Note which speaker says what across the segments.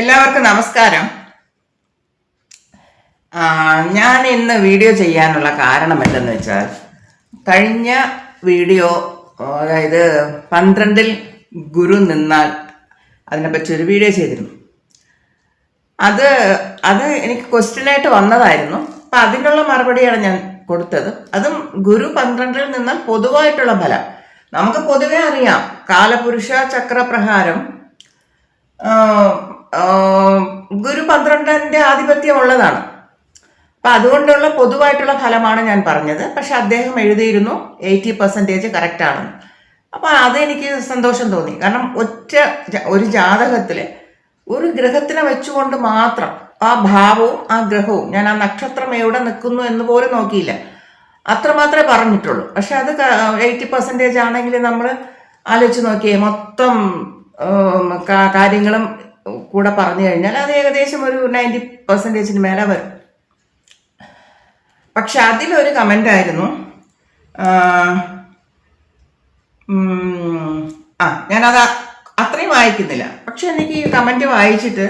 Speaker 1: എല്ലാവർക്കും നമസ്കാരം. ഞാൻ ഇന്ന് വീഡിയോ ചെയ്യാനുള്ള കാരണം എന്തെന്ന് വെച്ചാൽ കഴിഞ്ഞ വീഡിയോ അതായത് പന്ത്രണ്ടിൽ ഗുരു നിന്നാൽ അതിനെപ്പറ്റി ഒരു വീഡിയോ ചെയ്തിരുന്നു. അത് അത് എനിക്ക് ക്വസ്റ്റ്യനായിട്ട് വന്നതായിരുന്നു. അപ്പം അതിനുള്ള മറുപടിയാണ് ഞാൻ കൊടുത്തത്. അതും ഗുരു പന്ത്രണ്ടിൽ നിന്നാൽ പൊതുവായിട്ടുള്ള ഫലം. നമുക്ക് പൊതുവെ അറിയാം കാലപുരുഷ ചക്രപ്രകാരം ഗുരു പന്ത്രണ്ടന്റെ ആധിപത്യം ഉള്ളതാണ്. അപ്പൊ അതുകൊണ്ടുള്ള പൊതുവായിട്ടുള്ള ഫലമാണ് ഞാൻ പറഞ്ഞത്. പക്ഷെ അദ്ദേഹം എഴുതിയിരുന്നു എയ്റ്റി പെർസെന്റേജ് കറക്റ്റ് ആണെന്ന്. അപ്പൊ അതെനിക്ക് സന്തോഷം തോന്നി. കാരണം ഒറ്റ ഒരു ജാതകത്തിൽ ഒരു ഗ്രഹത്തിനെ വെച്ചുകൊണ്ട് മാത്രം ആ ഭാവവും ആ ഗ്രഹവും ഞാൻ ആ നക്ഷത്രം എവിടെ നിൽക്കുന്നു എന്ന് പോലും നോക്കിയില്ല. അത്രമാത്രമേ പറഞ്ഞിട്ടുള്ളൂ. പക്ഷെ അത് എയ്റ്റി പെർസെന്റേജ് ആണെങ്കിൽ നമ്മൾ ആലോചിച്ച് നോക്കിയേ മൊത്തം കാര്യങ്ങളും കൂടെ പറഞ്ഞു കഴിഞ്ഞാൽ അത് ഏകദേശം ഒരു നയന്റി പെർസെന്റേജിന് മേലെ വരും. പക്ഷെ അതിലൊരു കമന്റ് ആയിരുന്നു ആ, ഞാനത് അത്രയും വായിക്കുന്നില്ല. പക്ഷെ എനിക്ക് ഈ കമന്റ് വായിച്ചിട്ട്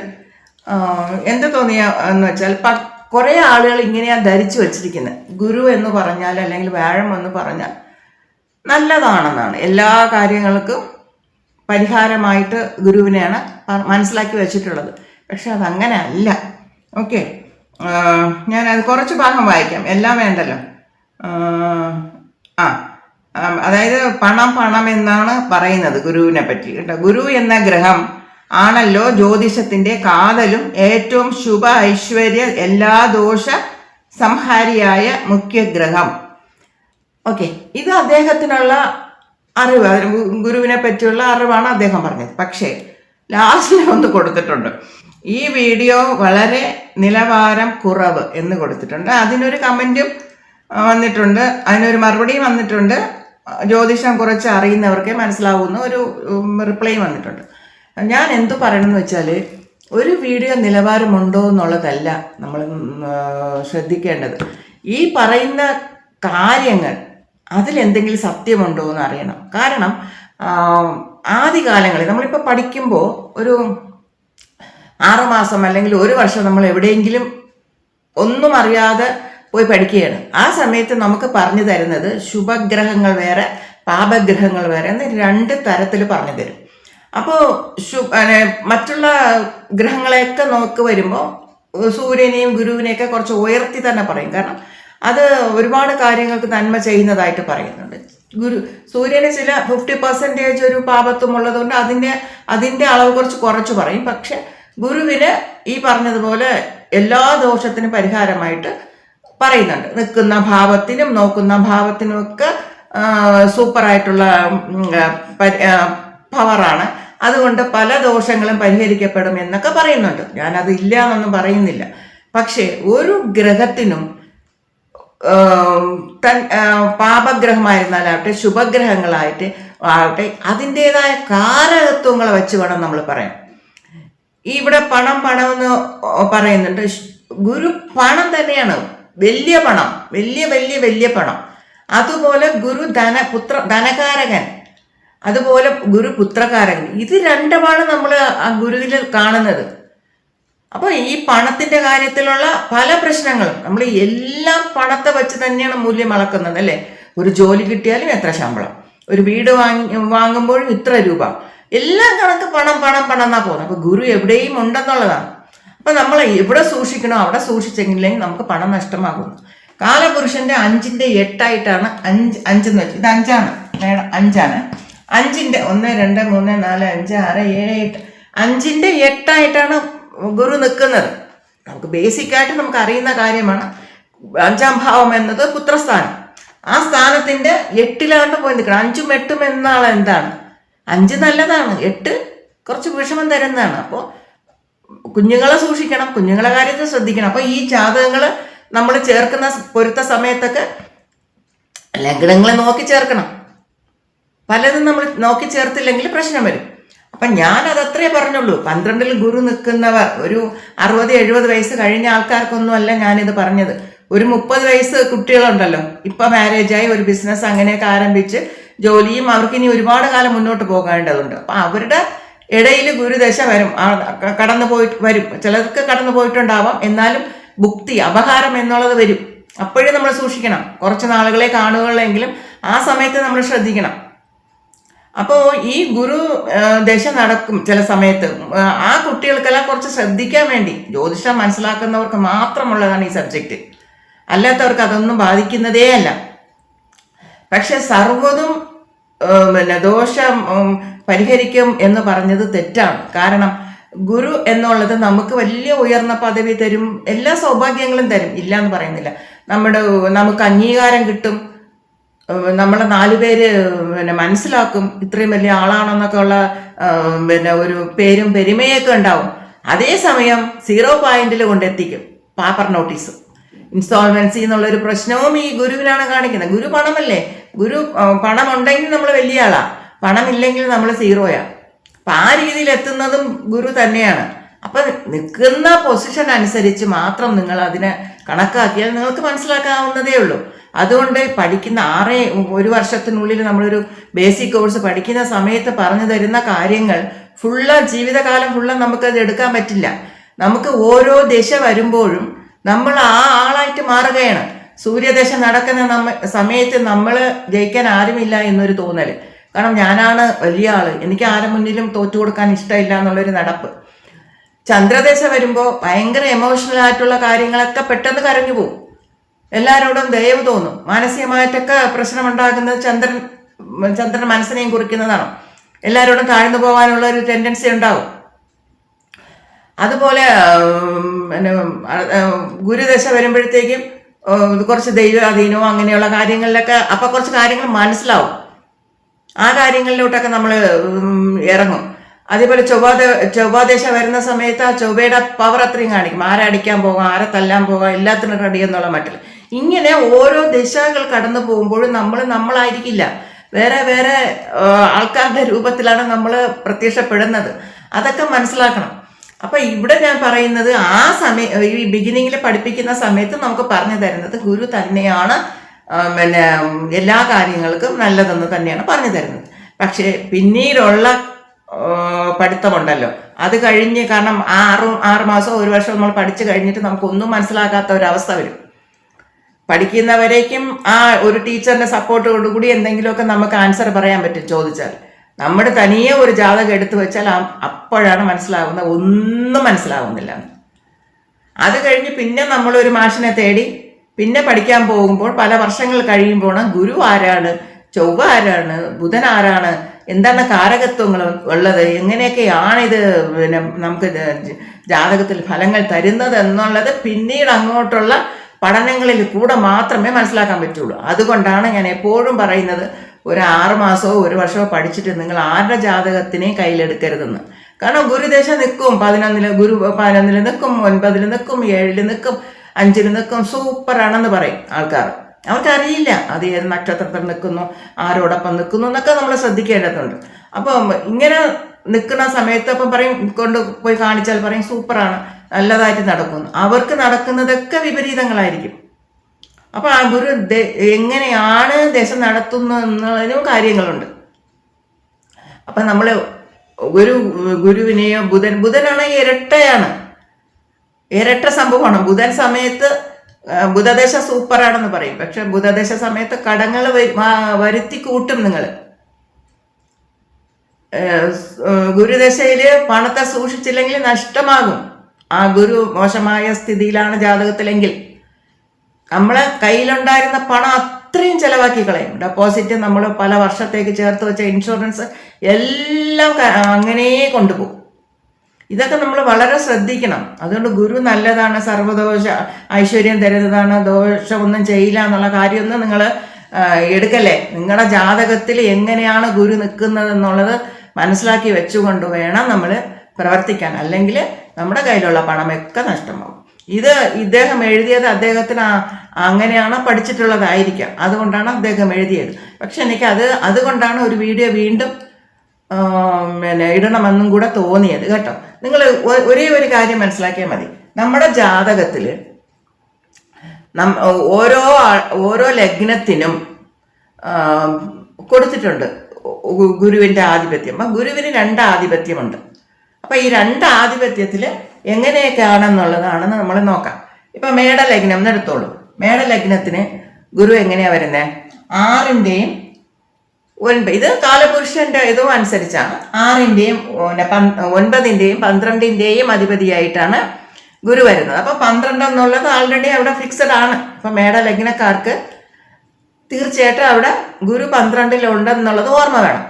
Speaker 1: എന്ത് തോന്നിയ എന്ന് വെച്ചാൽ പ കുറേ ആളുകൾ ഇങ്ങനെയാണ് ധരിച്ചു വച്ചിരിക്കുന്നത് ഗുരു എന്ന് പറഞ്ഞാൽ അല്ലെങ്കിൽ വ്യാഴം എന്ന് പറഞ്ഞാൽ നല്ലതാണെന്നാണ്. എല്ലാ കാര്യങ്ങൾക്കും പരിഹാരമായിട്ട് ഗുരുവിനെയാണ് മനസ്സിലാക്കി വെച്ചിട്ടുള്ളത്. പക്ഷെ അതങ്ങനെ അല്ല. ഓക്കെ. അത് കുറച്ച് ഭാഗം വായിക്കാം. എല്ലാം വേണ്ടല്ലോ. ആ, അതായത് പണം പണം എന്നാണ് പറയുന്നത് ഗുരുവിനെ പറ്റി. കേട്ടോ. ഗുരു എന്ന ഗ്രഹം ആണല്ലോ ജ്യോതിഷത്തിന്റെ കാതലും ഏറ്റവും ശുഭ ഐശ്വര്യ എല്ലാ ദോഷ സംഹാരിയായ മുഖ്യ ഗ്രഹം. ഓക്കെ. ഇത് അദ്ദേഹത്തിനുള്ള അറിവ് ഗുരുവിനെ പറ്റിയുള്ള അറിവാണ് അദ്ദേഹം പറഞ്ഞത്. പക്ഷേ ലാസ്റ്റിൽ ഒന്ന് കൊടുത്തിട്ടുണ്ട്. ഈ വീഡിയോ വളരെ നിലവാരം കുറവ് എന്ന് കൊടുത്തിട്ടുണ്ട്. അതിനൊരു കമന്റും വന്നിട്ടുണ്ട്. അതിനൊരു മറുപടിയും വന്നിട്ടുണ്ട്. ജ്യോതിഷം കുറച്ച് അറിയുന്നവർക്കേ മനസ്സിലാവുന്ന. ഒരു റിപ്ലൈ വന്നിട്ടുണ്ട്. ഞാൻ എന്തു പറയണമെന്ന് വെച്ചാൽ ഒരു വീഡിയോ നിലവാരമുണ്ടോ എന്നുള്ളതല്ല നമ്മൾ ശ്രദ്ധിക്കേണ്ടത്. ഈ പറയുന്ന കാര്യങ്ങൾ അതിലെന്തെങ്കിലും സത്യമുണ്ടോ എന്ന് അറിയണം കാരണം ആദ്യകാലങ്ങളിൽ നമ്മളിപ്പോൾ പഠിക്കുമ്പോൾ ഒരു ആറുമാസം അല്ലെങ്കിൽ ഒരു വർഷം നമ്മൾ എവിടെയെങ്കിലും ഒന്നും അറിയാതെ പോയി പഠിക്കുകയാണ്. ആ സമയത്ത് നമുക്ക് പറഞ്ഞു തരുന്നത് ശുഭഗ്രഹങ്ങൾ വേറെ പാപഗ്രഹങ്ങൾ വേറെ എന്ന് രണ്ട് തരത്തിൽ പറഞ്ഞു തരും. അപ്പോൾ ശു മറ്റുള്ള ഗ്രഹങ്ങളെയൊക്കെ നോക്കി വരുമ്പോൾ സൂര്യനെയും ഗുരുവിനെയൊക്കെ കുറച്ച് ഉയർത്തി തന്നെ പറയും. കാരണം അത് ഒരുപാട് കാര്യങ്ങൾക്ക് നന്മ ചെയ്യുന്നതായിട്ട് പറയുന്നുണ്ട്. ഗുരു സൂര്യന് ചില ഫിഫ്റ്റി പെർസെന്റേജ് ഒരു പാപത്വം ഉള്ളതുകൊണ്ട് അതിന്റെ അതിന്റെ അളവ് കുറച്ച് കുറച്ച് പറയും. പക്ഷെ ഗുരുവിന് ഈ പറഞ്ഞതുപോലെ എല്ലാ ദോഷത്തിനും പരിഹാരമായിട്ട് പറയുന്നുണ്ട്. നിൽക്കുന്ന ഭാവത്തിനും നോക്കുന്ന ഭാവത്തിനുമൊക്കെ സൂപ്പറായിട്ടുള്ള പവറാണ് അതുകൊണ്ട് പല ദോഷങ്ങളും പരിഹരിക്കപ്പെടും എന്നൊക്കെ പറയുന്നുണ്ട്. ഞാനത് ഇല്ല എന്നൊന്നും പറയുന്നില്ല. പക്ഷേ ഒരു ഗ്രഹത്തിനും തൻ പാപഗ്രഹമായിരുന്നാലാവട്ടെ ശുഭഗ്രഹങ്ങളായിട്ട് ആവട്ടെ അതിന്റെതായ കാരകത്വങ്ങളെ വെച്ച് വേണം നമ്മൾ പറയാൻ. ഇവിടെ പണം പണം എന്ന് പറയുന്നുണ്ട്. ഗുരു പണം തന്നെയാണ്. വലിയ പണം. വലിയ വലിയ വലിയ പണം. അതുപോലെ ഗുരു ധന പുത്ര ധനകാരകൻ. അതുപോലെ ഗുരു പുത്രകാരകൻ. ഇത് രണ്ടുമാണ് നമ്മൾ ആ ഗുരുവിൽ കാണുന്നത്. അപ്പോൾ ഈ പണത്തിന്റെ കാര്യത്തിലുള്ള പല പ്രശ്നങ്ങളും നമ്മൾ എല്ലാം പണത്തെ വെച്ച് തന്നെയാണ് മൂല്യം അളക്കുന്നത് അല്ലേ? ഒരു ജോലി കിട്ടിയാലും എത്ര ശമ്പളം? ഒരു വീട് വാങ്ങി വാങ്ങുമ്പോഴും ഇത്ര രൂപ. എല്ലാം കണക്ക് പണം പണം പണം എന്നാ പോകുന്നത്. അപ്പൊ ഗുരു എവിടെയും ഉണ്ടെന്നുള്ളതാണ്. അപ്പൊ നമ്മൾ എവിടെ സൂക്ഷിക്കണോ അവിടെ സൂക്ഷിച്ചെങ്കിലെങ്കിൽ നമുക്ക് പണം നഷ്ടമാകുന്നു. കാലപുരുഷന്റെ അഞ്ചിന്റെ എട്ടായിട്ടാണ് അഞ്ച് അഞ്ചെന്ന് വെച്ചു. ഇത് അഞ്ചാണ്. മേഡം അഞ്ചാണ്. അഞ്ചിന്റെ ഒന്ന് രണ്ട് മൂന്ന് നാല് അഞ്ച് ആറ് ഏഴ് എട്ട്. അഞ്ചിന്റെ എട്ടായിട്ടാണ് ഗുരു നിൽക്കുന്നത്. നമുക്ക് ബേസിക് ആയിട്ട് നമുക്ക് അറിയുന്ന കാര്യമാണ്. അഞ്ചാം ഭാവം എന്നത് പുത്രസ്ഥാനം. ആ സ്ഥാനത്തിന്റെ എട്ടിലാണ്ട് പോയി നിൽക്കണം. അഞ്ചും എട്ടും എന്നാൾ എന്താണ്? അഞ്ച് നല്ലതാണ്. എട്ട് കുറച്ച് വിഷമം തരുന്നതാണ്. അപ്പോൾ കുഞ്ഞുങ്ങളെ സൂക്ഷിക്കണം. കുഞ്ഞുങ്ങളെ കാര്യത്തിൽ ശ്രദ്ധിക്കണം. അപ്പോൾ ഈ ജാതകങ്ങൾ നമ്മൾ ചേർക്കുന്ന പൊരുത്ത സമയത്തൊക്കെ ലഗ്നങ്ങളെ നോക്കി ചേർക്കണം. പലതും നമ്മൾ നോക്കി ചേർത്തില്ലെങ്കിൽ പ്രശ്നം വരും. അപ്പം ഞാൻ അതത്രേ പറഞ്ഞുള്ളൂ. പന്ത്രണ്ടിൽ ഗുരു നിൽക്കുന്നവർ ഒരു അറുപത് എഴുപത് വയസ്സ് കഴിഞ്ഞ ആൾക്കാർക്കൊന്നും അല്ല ഞാനിത് പറഞ്ഞത്. ഒരു മുപ്പത് വയസ്സ് കുട്ടികളുണ്ടല്ലോ. ഇപ്പം മാരേജായി ഒരു ബിസിനസ് അങ്ങനെയൊക്കെ ആരംഭിച്ച് ജോലിയും അവർക്ക് ഇനി ഒരുപാട് കാലം മുന്നോട്ട് പോകേണ്ടതുണ്ട്. അപ്പം അവരുടെ ഇടയിൽ ഗുരുദശ വരും. കടന്നു പോയിട്ട് വരും. ചിലർക്ക് കടന്നു പോയിട്ടുണ്ടാവാം. എന്നാലും ഭുക്തി അപഹാരം എന്നുള്ളത് വരും. അപ്പോഴും നമ്മൾ സൂക്ഷിക്കണം. കുറച്ച് നാളുകളെ കാണുകയുള്ളെങ്കിലും ആ സമയത്ത് നമ്മൾ ശ്രദ്ധിക്കണം. അപ്പോൾ ഈ ഗുരു ദശ നടക്കും ചില സമയത്ത്. ആ, കുട്ടികൾക്കെല്ലാം കുറച്ച് ശ്രദ്ധിക്കാൻ വേണ്ടി. ജ്യോതിഷം മനസ്സിലാക്കുന്നവർക്ക് മാത്രമുള്ളതാണ് ഈ സബ്ജക്റ്റ്. അല്ലാത്തവർക്ക് അതൊന്നും ബാധിക്കുന്നതേ അല്ല. പക്ഷെ സർവതും പിന്നെ ദോഷം പരിഹരിക്കും എന്ന് പറഞ്ഞത് തെറ്റാണ്. കാരണം ഗുരു എന്നുള്ളത് നമുക്ക് വലിയ ഉയർന്ന പദവി തരും എല്ലാ സൗഭാഗ്യങ്ങളും തരും. ഇല്ല എന്ന് പറയുന്നില്ല. നമ്മുടെ നമുക്ക് അംഗീകാരം കിട്ടും. നമ്മളെ നാലുപേര് പിന്നെ മനസ്സിലാക്കും ഇത്രയും വലിയ ആളാണെന്നൊക്കെ ഉള്ള പിന്നെ ഒരു പേരും പെരുമയൊക്കെ ഉണ്ടാവും. അതേസമയം സീറോ പോയിന്റിൽ കൊണ്ടെത്തിക്കും പാപ്പർ നോട്ടീസ് ഇൻസ്റ്റാൾമെൻസി എന്നുള്ള ഒരു പ്രശ്നവും ഈ ഗുരുവിനാണ് കാണിക്കുന്നത്. ഗുരു പണമല്ലേ? ഗുരു പണം ഉണ്ടെങ്കിൽ നമ്മൾ വലിയ ആളാ. പണമില്ലെങ്കിൽ നമ്മൾ സീറോയാ. അപ്പൊ ആ രീതിയിൽ എത്തുന്നതും ഗുരു തന്നെയാണ്. അപ്പൊ നിൽക്കുന്ന പൊസിഷൻ അനുസരിച്ച് മാത്രം നിങ്ങൾ അതിനെ കണക്കാക്കിയാൽ നിങ്ങൾക്ക് മനസ്സിലാക്കാവുന്നതേ ഉള്ളൂ. അതുകൊണ്ട് പഠിക്കുന്ന ആറേ ഒരു വർഷത്തിനുള്ളിൽ നമ്മളൊരു ബേസിക് കോഴ്സ് പഠിക്കുന്ന സമയത്ത് പറഞ്ഞു തരുന്ന കാര്യങ്ങൾ ഫുള്ള് ജീവിതകാലം ഫുള്ള് നമുക്കത് എടുക്കാൻ പറ്റില്ല. നമുക്ക് ഓരോ ദശ വരുമ്പോഴും നമ്മൾ ആ ആളായിട്ട് മാറുകയാണ്. സൂര്യദശ നടക്കുന്ന നമ്മ സമയത്ത് നമ്മൾ ജയിക്കാൻ ആരുമില്ല എന്നൊരു തോന്നൽ. കാരണം ഞാനാണ് വലിയ ആൾ. എനിക്ക് ആരും മുന്നിലും തോറ്റു കൊടുക്കാൻ ഇഷ്ടമില്ല എന്നുള്ളൊരു നടപ്പ്. ചന്ദ്രദശ വരുമ്പോൾ ഭയങ്കര എമോഷണൽ ആയിട്ടുള്ള കാര്യങ്ങളൊക്കെ പെട്ടെന്ന് കരഞ്ഞു പോകും എല്ലാവരോടും ദയവ് തോന്നും. മാനസികമായിട്ടൊക്കെ പ്രശ്നമുണ്ടാക്കുന്നത് ചന്ദ്രൻ ചന്ദ്രൻ മനസ്സിനെയും കുറിക്കുന്നതാണ്. എല്ലാവരോടും താഴ്ന്നു പോകാനുള്ള ഒരു ടെൻഡൻസി ഉണ്ടാവും. അതുപോലെ പിന്നെ ഗുരുദശ വരുമ്പോഴത്തേക്കും കുറച്ച് ദൈവാധീനവും അങ്ങനെയുള്ള കാര്യങ്ങളിലൊക്കെ അപ്പൊ കുറച്ച് കാര്യങ്ങൾ മനസ്സിലാവും. ആ കാര്യങ്ങളിലോട്ടൊക്കെ നമ്മൾ ഇറങ്ങും. അതേപോലെ ചൊവ്വാദ ചൊവ്വാദശ വരുന്ന സമയത്ത് ആ ചൊവ്വയുടെ പവർ അത്രയും കാണിക്കും. ആരെ അടിക്കാൻ പോകാം ആരെ തല്ലാൻ പോകാം എല്ലാത്തിനും റെഡി എന്നുള്ള മട്ടിൽ ഇങ്ങനെ ഓരോ ദശകൾ കടന്നു പോകുമ്പോഴും നമ്മൾ നമ്മളായിരിക്കില്ല. വേറെ വേറെ ആൾക്കാരുടെ രൂപത്തിലാണ് നമ്മൾ പ്രത്യക്ഷപ്പെടുന്നത്. അതൊക്കെ മനസ്സിലാക്കണം. അപ്പൊ ഇവിടെ ഞാൻ പറയുന്നത് ആ സമയം ഈ ബിഗിനിങ്ങിൽ പഠിപ്പിക്കുന്ന സമയത്ത് നമുക്ക് പറഞ്ഞു തരുന്നത് ഗുരു തന്നെയാണ് പിന്നെ എല്ലാ കാര്യങ്ങൾക്കും നല്ലതെന്ന് തന്നെയാണ് പറഞ്ഞു തരുന്നത്. പക്ഷേ പിന്നീടുള്ള പഠിത്തമുണ്ടല്ലോ. അത് കഴിഞ്ഞ് കാരണം ആറും ആറ് മാസം ഒരു വർഷം നമ്മൾ പഠിച്ചു കഴിഞ്ഞിട്ട് നമുക്കൊന്നും മനസ്സിലാക്കാത്ത ഒരവസ്ഥ വരും. പഠിക്കുന്നവരേക്കും ആ ഒരു ടീച്ചറിന്റെ സപ്പോർട്ടോടുകൂടി എന്തെങ്കിലുമൊക്കെ നമുക്ക് ആൻസർ പറയാൻ പറ്റും ചോദിച്ചാൽ. നമ്മുടെ തനിയെ ഒരു ജാതകം എടുത്തു വെച്ചാൽ അപ്പോഴാണ് മനസ്സിലാവുന്നത്. ഒന്നും മനസ്സിലാവുന്നില്ല. അത് കഴിഞ്ഞ് പിന്നെ നമ്മൾ ഒരു മാഷിനെ തേടി പിന്നെ പഠിക്കാൻ പോകുമ്പോൾ പല വർഷങ്ങൾ കഴിയുമ്പോൾ ഗുരു ആരാണ് ചൊവ്വ ആരാണ് ബുധൻ ആരാണ് എന്താണ് കാരകത്വങ്ങൾ ഉള്ളത് എങ്ങനെയൊക്കെയാണ് ഇത് പിന്നെ നമുക്ക് ജാതകത്തിൽ ഫലങ്ങൾ തരുന്നത് എന്നുള്ളത് പിന്നീട് അങ്ങോട്ടുള്ള പഠനങ്ങളിൽ കൂടെ മാത്രമേ മനസ്സിലാക്കാൻ പറ്റുള്ളൂ. അതുകൊണ്ടാണ് ഞാൻ എപ്പോഴും പറയുന്നത് ഒരു ആറ് മാസമോ ഒരു വർഷമോ പഠിച്ചിട്ട് നിങ്ങൾ ആരുടെ ജാതകത്തിനെ കയ്യിലെടുക്കരുതെന്ന്. കാരണം ഗുരുദേശ നിൽക്കും പതിനൊന്നിൽ ഗുരു പതിനൊന്നിൽ നിൽക്കും ഒൻപതിൽ നിൽക്കും ഏഴിൽ നിൽക്കും അഞ്ചിൽ നിൽക്കും സൂപ്പറാണെന്ന് പറയും ആൾക്കാർ. അവർക്കറിയില്ല അത് ഏത് നക്ഷത്രത്തിൽ നിൽക്കുന്നു ആരോടൊപ്പം നിൽക്കുന്നു എന്നൊക്കെ നമ്മൾ ശ്രദ്ധിക്കേണ്ടതുണ്ട്. അപ്പം ഇങ്ങനെ നിൽക്കുന്ന സമയത്ത് അപ്പം പറയും കൊണ്ട് പോയി കാണിച്ചാൽ പറയും സൂപ്പറാണ് നല്ലതായിട്ട് നടക്കുന്നു. അവർക്ക് നടക്കുന്നതൊക്കെ വിപരീതങ്ങളായിരിക്കും. അപ്പൊ ആ ഗുരു എങ്ങനെയാണ് ദശ നടത്തുന്നതിനും കാര്യങ്ങളുണ്ട്. അപ്പൊ നമ്മൾ ഒരു ഗുരുവിനെയോ ബുധൻ ബുധനാണെങ്കിൽ ഇരട്ടയാണ്. ഇരട്ട സംഭവമാണ്. ബുധൻ സമയത്ത് ബുധദേശ സൂപ്പറാണെന്ന് പറയും. പക്ഷെ ബുധദശ സമയത്ത് കടങ്ങൾ വരുത്തി കൂട്ടും നിങ്ങൾ ഗുരുദശയിൽ പണത്തെ സൂക്ഷിച്ചില്ലെങ്കിൽ നഷ്ടമാകും. ആ ഗുരു മോശമായ സ്ഥിതിയിലാണ് ജാതകത്തിലെങ്കിൽ നമ്മളെ കയ്യിലുണ്ടായിരുന്ന പണം അത്രയും ചെലവാക്കി കളയും. ഡെപ്പോസിറ്റ് നമ്മൾ പല വർഷത്തേക്ക് ചേർത്ത് വെച്ച ഇൻഷുറൻസ് എല്ലാം അങ്ങനെ കൊണ്ടുപോകും. ഇതൊക്കെ നമ്മൾ വളരെ ശ്രദ്ധിക്കണം. അതുകൊണ്ട് ഗുരു നല്ലതാണ് സർവദോഷ ഐശ്വര്യം തരുന്നതാണ് ദോഷമൊന്നും ചെയ്യില്ല എന്നുള്ള കാര്യമൊന്നും നിങ്ങൾ എടുക്കല്ലേ? നിങ്ങളുടെ ജാതകത്തിൽ എങ്ങനെയാണ് ഗുരു നിൽക്കുന്നത് എന്നുള്ളത് മനസ്സിലാക്കി വെച്ചുകൊണ്ട് വേണം നമ്മൾ പ്രവർത്തിക്കാൻ അല്ലെങ്കിൽ നമ്മുടെ കയ്യിലുള്ള പണമൊക്കെ നഷ്ടമാകും. ഇത് ഇദ്ദേഹം എഴുതിയത് അദ്ദേഹത്തിന് അങ്ങനെയാണ് പഠിച്ചിട്ടുള്ളതായിരിക്കാം. അതുകൊണ്ടാണ് അദ്ദേഹം എഴുതിയത്. പക്ഷെ എനിക്ക് അത് അതുകൊണ്ടാണ് ഒരു വീഡിയോ വീണ്ടും പിന്നെ ഇടണമെന്നും കൂടെ തോന്നിയത് കേട്ടോ. നിങ്ങൾ ഒരേ ഒരു കാര്യം മനസ്സിലാക്കിയാൽ മതി. നമ്മുടെ ജാതകത്തിൽ ഓരോ ഓരോ ലഗ്നത്തിനും കൊടുത്തിട്ടുണ്ട് ഗുരുവിന്റെ ആധിപത്യം. ഗുരുവിന് രണ്ട് ആധിപത്യമുണ്ട്. അപ്പൊ ഈ രണ്ട് ആധിപത്യത്തിൽ എങ്ങനെയൊക്കെയാണെന്നുള്ളതാണ് നമ്മൾ നോക്കാം. ഇപ്പൊ മേടലഗ്നം എന്ന് എടുത്തോളൂ. മേടലഗ്നത്തിന് ഗുരു എങ്ങനെയാ വരുന്നത് ആറിന്റെയും ഒൻപത് ഇത് കാലപുരുഷന്റെ ഇതും അനുസരിച്ചാണ്. ആറിന്റെയും ഒൻപതിന്റെയും പന്ത്രണ്ടിന്റെയും അധിപതിയായിട്ടാണ് ഗുരു വരുന്നത്. അപ്പൊ പന്ത്രണ്ട് എന്നുള്ളത് ആൾറെഡി അവിടെ ഫിക്സഡ് ആണ്. അപ്പൊ മേടലഗ്നക്കാർക്ക് തീർച്ചയായിട്ടും അവിടെ ഗുരു പന്ത്രണ്ടിലുണ്ടെന്നുള്ളത് ഓർമ്മ വേണം.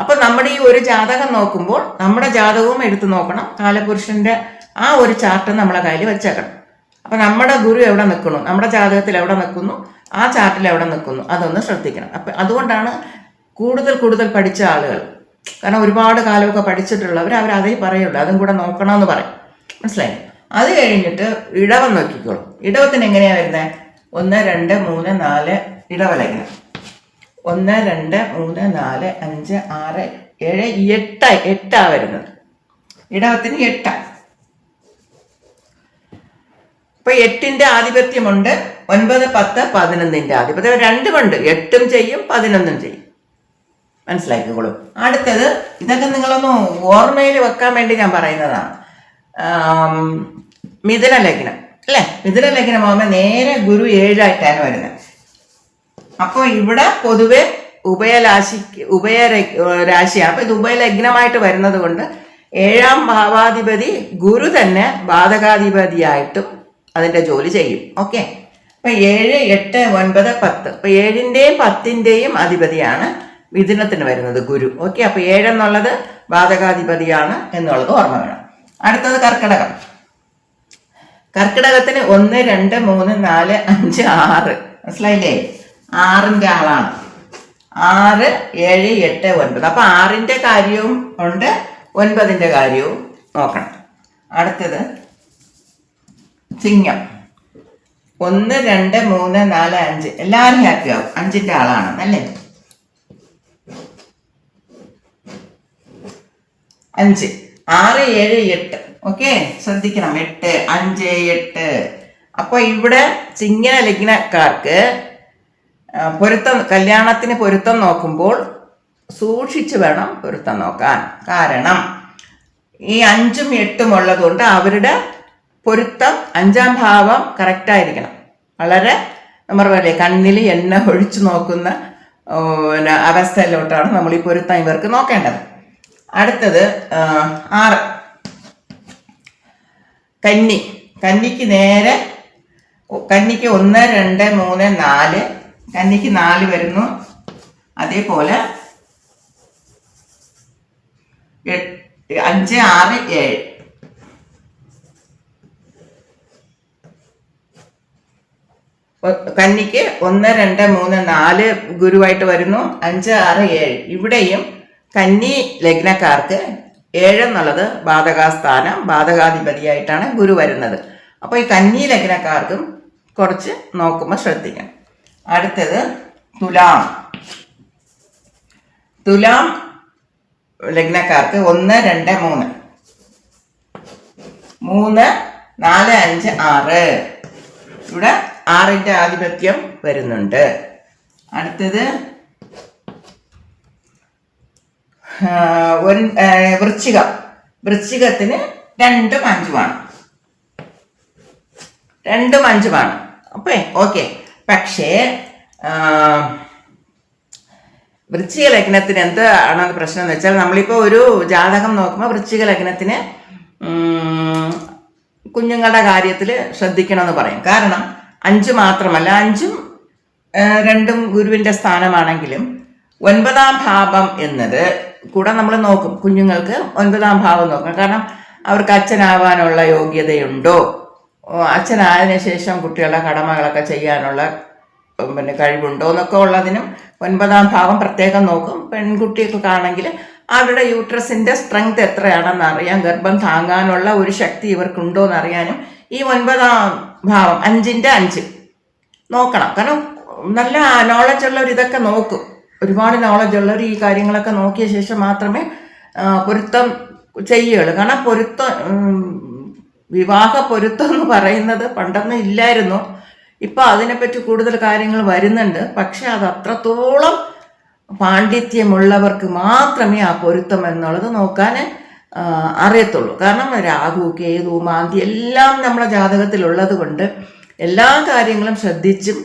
Speaker 1: അപ്പൊ നമ്മുടെ ഈ ഒരു ജാതകം നോക്കുമ്പോൾ നമ്മുടെ ജാതകവും എടുത്തു നോക്കണം. കാലപുരുഷന്റെ ആ ഒരു ചാർട്ട് നമ്മളെ കയ്യിൽ വെച്ചേക്കണം. അപ്പൊ നമ്മുടെ ഗുരു എവിടെ നിൽക്കുന്നു? നമ്മുടെ ജാതകത്തിൽ എവിടെ നിൽക്കുന്നു? ആ ചാർട്ടിൽ എവിടെ നിൽക്കുന്നു? അതൊന്ന് ശ്രദ്ധിക്കണം. അപ്പൊ അതുകൊണ്ടാണ് കൂടുതൽ കൂടുതൽ പഠിച്ച ആളുകൾ കാരണം ഒരുപാട് കാലമൊക്കെ പഠിച്ചിട്ടുള്ളവർ അവർ അതേ പറയുള്ളൂ. അതും കൂടെ നോക്കണമെന്ന് പറയും. മനസ്സിലായി? അത് കഴിഞ്ഞിട്ട് ഇടവം നോക്കിക്കോളും. ഇടവത്തിന് എങ്ങനെയാണ് വരുന്നത് ഒന്ന് രണ്ട് മൂന്ന് നാല് ഇടവലഗ്നം ഒന്ന് രണ്ട് മൂന്ന് നാല് അഞ്ച് ആറ് ഏഴ് എട്ട് എട്ടാ വരുന്നത്. ഇടവത്തിന് എട്ടാ. ഇപ്പൊ എട്ടിന്റെ ആധിപത്യമുണ്ട് ഒൻപത് പത്ത് പതിനൊന്നിന്റെ ആധിപത്യം. രണ്ടുമുണ്ട്. എട്ടും ചെയ്യും പതിനൊന്നും ചെയ്യും. മനസ്സിലാക്കിക്കോളൂ. അടുത്തത് ഇതൊക്കെ നിങ്ങളൊന്ന് ഓർമ്മയിൽ വെക്കാൻ വേണ്ടി ഞാൻ പറയുന്നതാണ്. മിഥുന ലഗ്നം അല്ലേ? മിഥുന ലഗ്നം ആകുമ്പോൾ നേരെ ഗുരു ഏഴായിട്ടാണ് വരുന്നത്. അപ്പോൾ ഇവിടെ പൊതുവെ ഉഭയരാശിക്ക് ഉഭയ രാശിയാണ് അപ്പൊ ഇത് ഉഭയലഗ്നമായിട്ട് വരുന്നത് കൊണ്ട് ഏഴാം ഭാവാധിപതി ഗുരു തന്നെ ബാധകാധിപതിയായിട്ടും അതിന്റെ ജോലി ചെയ്യും. ഓക്കെ? അപ്പൊ ഏഴ് എട്ട് ഒൻപത് പത്ത്. അപ്പൊ ഏഴിന്റെയും പത്തിന്റെയും അധിപതിയാണ് വിദിനത്തിന് വരുന്നത് ഗുരു. ഓക്കെ? അപ്പൊ ഏഴെന്നുള്ളത് ബാധകാധിപതിയാണ് എന്നുള്ളത് ഓർമ്മ വേണം. അടുത്തത് കർക്കിടകം. കർക്കിടകത്തിന് ഒന്ന് രണ്ട് മൂന്ന് നാല് അഞ്ച് ആറ്. മനസ്സിലായില്ലേ? ആറിന്റെ ആളാണ്. ആറ് ഏഴ് എട്ട് ഒൻപത്. അപ്പൊ ആറിന്റെ കാര്യവും ഉണ്ട് ഒൻപതിന്റെ കാര്യവും നോക്കണം. അടുത്തത് ചിങ്ങം. ഒന്ന് രണ്ട് മൂന്ന് നാല് അഞ്ച്. എല്ലാവരും ഹാപ്പി ആവും. അഞ്ചിന്റെ ആളാണ് അല്ലേ? അഞ്ച്. ആറ് ഏഴ് എട്ട്. ഓക്കെ? ശ്രദ്ധിക്കണം. എട്ട് അഞ്ച് എട്ട്. അപ്പോൾ ഇവിടെ ചിങ്ങന ലഗ്നക്കാർക്ക് പൊരുത്തം കല്യാണത്തിന് പൊരുത്തം നോക്കുമ്പോൾ സൂക്ഷിച്ചു വേണം പൊരുത്തം നോക്കാൻ. കാരണം ഈ അഞ്ചും എട്ടും ഉള്ളതുകൊണ്ട് അവരുടെ പൊരുത്തം അഞ്ചാം ഭാവം കറക്റ്റായിരിക്കണം വളരെ നമ്മൾ പറയില്ലേ കണ്ണിൽ എണ്ണ ഒഴിച്ചു നോക്കുന്ന അവസ്ഥയിലോട്ടാണ് നമ്മൾ ഈ പൊരുത്തം ഇവർക്ക് നോക്കേണ്ടത്. അടുത്തത് ആറ്. കന്നി. കന്നിക്ക് നേരെ കന്നിക്ക് ഒന്ന് രണ്ട് മൂന്ന് നാല് കന്നിക്ക് നാല് വരുന്നു. അതേപോലെ അഞ്ച് ആറ് ഏഴ്. കന്നിക്ക് ഒന്ന് രണ്ട് മൂന്ന് നാല് ഗുരുവായിട്ട് വരുന്നു. അഞ്ച് ആറ് ഏഴ്. ഇവിടെയും കന്നി ലഗ്നക്കാർക്ക് ഏഴെന്നുള്ളത് ബാധകാസ്ഥാനം ബാധകാധിപതിയായിട്ടാണ് ഗുരു വരുന്നത്. അപ്പോൾ ഈ കന്നി ലഗ്നക്കാർക്കും കുറച്ച് നോക്കുമ്പോൾ ശ്രദ്ധിക്കണം. അടുത്തത് തുലാം. തുലാം ലഗ്നക്കാർക്ക് ഒന്ന് രണ്ട് മൂന്ന്. മൂന്ന് നാല് അഞ്ച് ആറ്. ഇവിടെ ആറിന്റെ ആധിപത്യം വരുന്നുണ്ട്. അടുത്തത് വൃശ്ചികം. വൃശ്ചികത്തിന് രണ്ടും അഞ്ചുമാണ്. രണ്ടും അഞ്ചുമാണ്. അപ്പേ ഓക്കെ. പക്ഷേ വൃശ്ചിക ലഗ്നത്തിന് എന്താണ് പ്രശ്നം എന്ന് വെച്ചാൽ നമ്മളിപ്പോൾ ഒരു ജാതകം നോക്കുമ്പോൾ വൃശ്ചിക ലഗ്നത്തിന് കുഞ്ഞുങ്ങളുടെ കാര്യത്തിൽ ശ്രദ്ധിക്കണമെന്ന് പറയും. കാരണം അഞ്ച് മാത്രമല്ല അഞ്ചും രണ്ടും ഗുരുവിന്റെ സ്ഥാനമാണെങ്കിലും ഒൻപതാം ഭാവം എന്നത് കൂടെ നമ്മൾ നോക്കും. കുഞ്ഞുങ്ങൾക്ക് ഒൻപതാം ഭാവം നോക്കണം. കാരണം അവർക്ക് അച്ഛനാവാനുള്ള യോഗ്യതയുണ്ടോ? അച്ഛനായതിനു ശേഷം കുട്ടികളുടെ കടമകളൊക്കെ ചെയ്യാനുള്ള പിന്നെ കഴിവുണ്ടോ എന്നൊക്കെ ഉള്ളതിനും ഒൻപതാം ഭാവം പ്രത്യേകം നോക്കും. പെൺകുട്ടികൾക്കാണെങ്കിൽ അവരുടെ യൂട്രസിന്റെ സ്ട്രെങ്ത് എത്രയാണെന്ന് അറിയാൻ ഗർഭം താങ്ങാനുള്ള ഒരു ശക്തി ഇവർക്കുണ്ടോ എന്ന് അറിയാനും ഈ ഒൻപതാം ഭാവം അഞ്ചിന്റെ അഞ്ച് നോക്കണം. കാരണം നല്ല നോളജ് ഉള്ളവർ ഇതൊക്കെ നോക്കും. ഒരുപാട് നോളജ് ഉള്ളവർ ഈ കാര്യങ്ങളൊക്കെ നോക്കിയ ശേഷം മാത്രമേ പൊരുത്തം ചെയ്യുകയുള്ളൂ. കാരണം പൊരുത്തം വിവാഹ പൊരുത്തം എന്ന് പറയുന്നത് പണ്ടൊന്നും ഇല്ലായിരുന്നു. ഇപ്പം അതിനെപ്പറ്റി കൂടുതൽ കാര്യങ്ങൾ വരുന്നുണ്ട്. പക്ഷേ അത് അത്രത്തോളം പാണ്ഡിത്യമുള്ളവർക്ക് മാത്രമേ ആ പൊരുത്തം എന്നുള്ളത് നോക്കാൻ അറിയത്തുള്ളൂ. കാരണം രാഹു കേതു മാന്തി എല്ലാം നമ്മുടെ ജാതകത്തിലുള്ളത് കൊണ്ട് എല്ലാ കാര്യങ്ങളും ശ്രദ്ധിച്ചും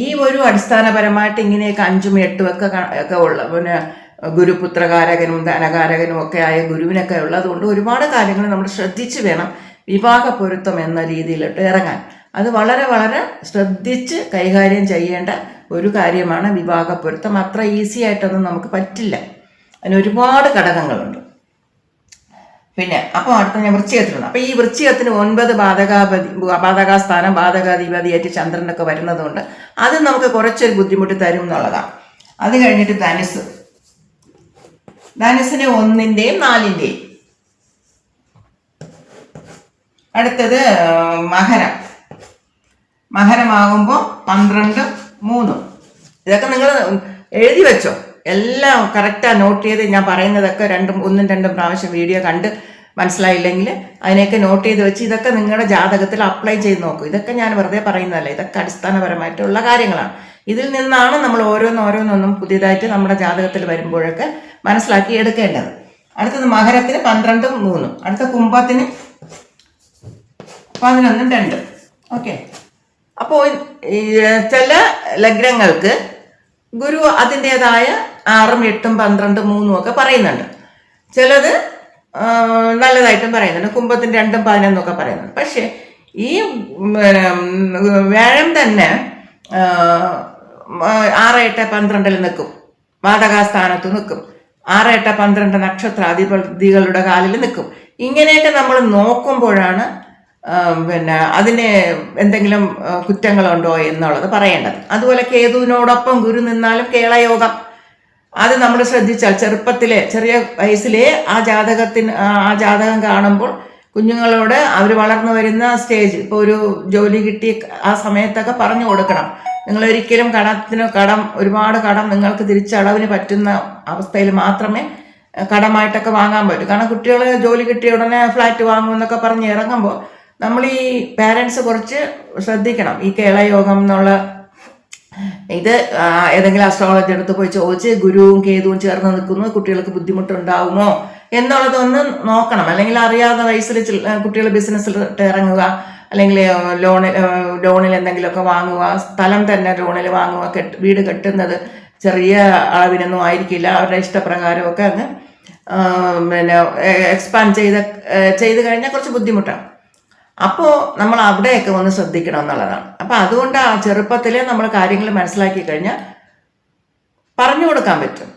Speaker 1: ഈ ഒരു അടിസ്ഥാനപരമായിട്ട് ഇങ്ങനെയൊക്കെ അഞ്ചും എട്ടും ഒക്കെ ഒക്കെ ഉള്ള പിന്നെ ഗുരുപുത്രകാരകനും ധനകാരകനും ഒക്കെ ആയ ഗുരുവിനൊക്കെ ഉള്ളതുകൊണ്ട് ഒരുപാട് കാര്യങ്ങൾ നമ്മൾ ശ്രദ്ധിച്ച് വേണം വിവാഹ പൊരുത്തം എന്ന രീതിയിലോട്ട് ഇറങ്ങാൻ. അത് വളരെ വളരെ ശ്രദ്ധിച്ച് കൈകാര്യം ചെയ്യേണ്ട ഒരു കാര്യമാണ് വിവാഹ പൊരുത്തം അത്ര ഈസി ആയിട്ടൊന്നും നമുക്ക് പറ്റില്ല. അതിന് ഒരുപാട് ഘടകങ്ങളുണ്ട്. പിന്നെ അപ്പോൾ അടുത്ത ഞാൻ വൃശ്ചികത്തിലുണ്ട് അപ്പോൾ ഈ വൃശ്ചികത്തിന് ഒൻപത് ബാധകാപതി ബാധകാസ്ഥാനം ബാധകാധിപതിയായിട്ട് ചന്ദ്രനൊക്കെ വരുന്നതുകൊണ്ട് അത് നമുക്ക് കുറച്ചൊരു ബുദ്ധിമുട്ട് തരും എന്നുള്ളതാണ്. അത് കഴിഞ്ഞിട്ട് ധനുസ്. ധനുസിന് ഒന്നിന്റെയും നാലിന്റെയും അടുത്തത് മകരം മകരമാകുമ്പോൾ പന്ത്രണ്ട് മൂന്ന്. ഇതൊക്കെ നിങ്ങൾ എഴുതി വെച്ചോ. എല്ലാം കറക്റ്റാണ് നോട്ട് ചെയ്ത് ഞാൻ പറയുന്നതൊക്കെ രണ്ടും ഒന്നും രണ്ടും പ്രാവശ്യം വീഡിയോ കണ്ട് മനസ്സിലായില്ലെങ്കിൽ അതിനെയൊക്കെ നോട്ട് ചെയ്ത് വെച്ച് ഇതൊക്കെ നിങ്ങളുടെ ജാതകത്തിൽ അപ്ലൈ ചെയ്ത് നോക്കൂ. ഇതൊക്കെ ഞാൻ വെറുതെ പറയുന്നതല്ല. ഇതൊക്കെ അടിസ്ഥാനപരമായിട്ടുള്ള കാര്യങ്ങളാണ്. ഇതിൽ നിന്നാണ് നമ്മൾ ഓരോന്നോരോന്നൊന്നും പുതിയതായിട്ട് നമ്മുടെ ജാതകത്തിൽ വരുമ്പോഴൊക്കെ മനസ്സിലാക്കി എടുക്കേണ്ടത്. അടുത്തത് മകരത്തിന് പന്ത്രണ്ടും മൂന്നും. അടുത്ത കുംഭത്തിന് പതിനൊന്നും രണ്ടും. ഓക്കെ അപ്പോൾ ചില ലഗ്നങ്ങൾക്ക് ഗുരു അതിന്റെതായ ആറും എട്ടും പന്ത്രണ്ടും മൂന്നും ഒക്കെ പറയുന്നുണ്ട്. ചിലത് നല്ലതായിട്ടും പറയുന്നുണ്ട്. കുംഭത്തിന് രണ്ടും പതിനൊന്നും ഒക്കെ പറയുന്നുണ്ട്. പക്ഷേ ഈ വ്യാഴം തന്നെ ആറ് എട്ട് പന്ത്രണ്ടിൽ നിൽക്കും. വാതകാസ്ഥാനത്ത് നിൽക്കും. ആറ് എട്ട് പന്ത്രണ്ട് നക്ഷത്രാധിപതികളുടെ കാലിൽ നിൽക്കും. ഇങ്ങനെയൊക്കെ നമ്മൾ നോക്കുമ്പോഴാണ് പിന്നെ അതിന് എന്തെങ്കിലും കുറ്റങ്ങളുണ്ടോ എന്നുള്ളത് പറയേണ്ടത്. അതുപോലെ കേതുവിനോടൊപ്പം ഗുരു നിന്നാലും കേളയോഗം. അത് നമ്മൾ ശ്രദ്ധിച്ചാൽ ചെറുപ്പത്തിലെ ചെറിയ വയസ്സിലെ ആ ജാതകത്തിന് ആ ആ ജാതകം കാണുമ്പോൾ കുഞ്ഞുങ്ങളോട് അവർ വളർന്നു വരുന്ന സ്റ്റേജ് ഇപ്പോൾ ഒരു ജോലി കിട്ടി ആ സമയത്തൊക്കെ പറഞ്ഞു കൊടുക്കണം. നിങ്ങൾ ഒരിക്കലും കടത്തിന് കടം ഒരുപാട് കടം നിങ്ങൾക്ക് തിരിച്ചടവിന് പറ്റുന്ന അവസ്ഥയിൽ മാത്രമേ കടമായിട്ടൊക്കെ വാങ്ങാൻ പറ്റൂ. കാരണം കുട്ടികൾ ജോലി കിട്ടിയ ഉടനെ ഫ്ലാറ്റ് വാങ്ങുമെന്നൊക്കെ പറഞ്ഞ് ഇറങ്ങുമ്പോൾ നമ്മൾ ഈ പാരൻസ് കുറച്ച് ശ്രദ്ധിക്കണം. ഈ കേളയോഗം എന്നുള്ള ഇത് ഏതെങ്കിലും അസ്ട്രോളജി എടുത്ത് പോയി ചോദിച്ച് ഗുരുവും കേതുവും ചേർന്ന് നിൽക്കുന്നു കുട്ടികൾക്ക് ബുദ്ധിമുട്ടുണ്ടാവുമോ എന്നുള്ളതൊന്ന് നോക്കണം. അല്ലെങ്കിൽ അറിയാതെ വയസ്സിൽ കുട്ടികൾ ബിസിനസ്സിൽ ഇറങ്ങുക അല്ലെങ്കിൽ ലോണിൽ ലോണിൽ എന്തെങ്കിലുമൊക്കെ വാങ്ങുക സ്ഥലം തന്നെ ലോണിൽ വാങ്ങുക കെട്ട് വീട് കെട്ടുന്നത് ചെറിയ അളവിനൊന്നും ആയിരിക്കില്ല. അവരുടെ ഇഷ്ടപ്രകാരമൊക്കെ അങ്ങ് പിന്നെ എക്സ്പാൻഡ് ചെയ്ത ചെയ്ത് കഴിഞ്ഞാൽ കുറച്ച് ബുദ്ധിമുട്ടാണ്. അപ്പോൾ നമ്മൾ അവിടെയൊക്കെ ഒന്ന് ശ്രദ്ധിക്കണം എന്നുള്ളതാണ്. അപ്പം അതുകൊണ്ട് ആ ചെറുപ്പത്തിൽ നമ്മൾ കാര്യങ്ങൾ മനസ്സിലാക്കി കഴിഞ്ഞാൽ പറഞ്ഞു കൊടുക്കാൻ പറ്റും.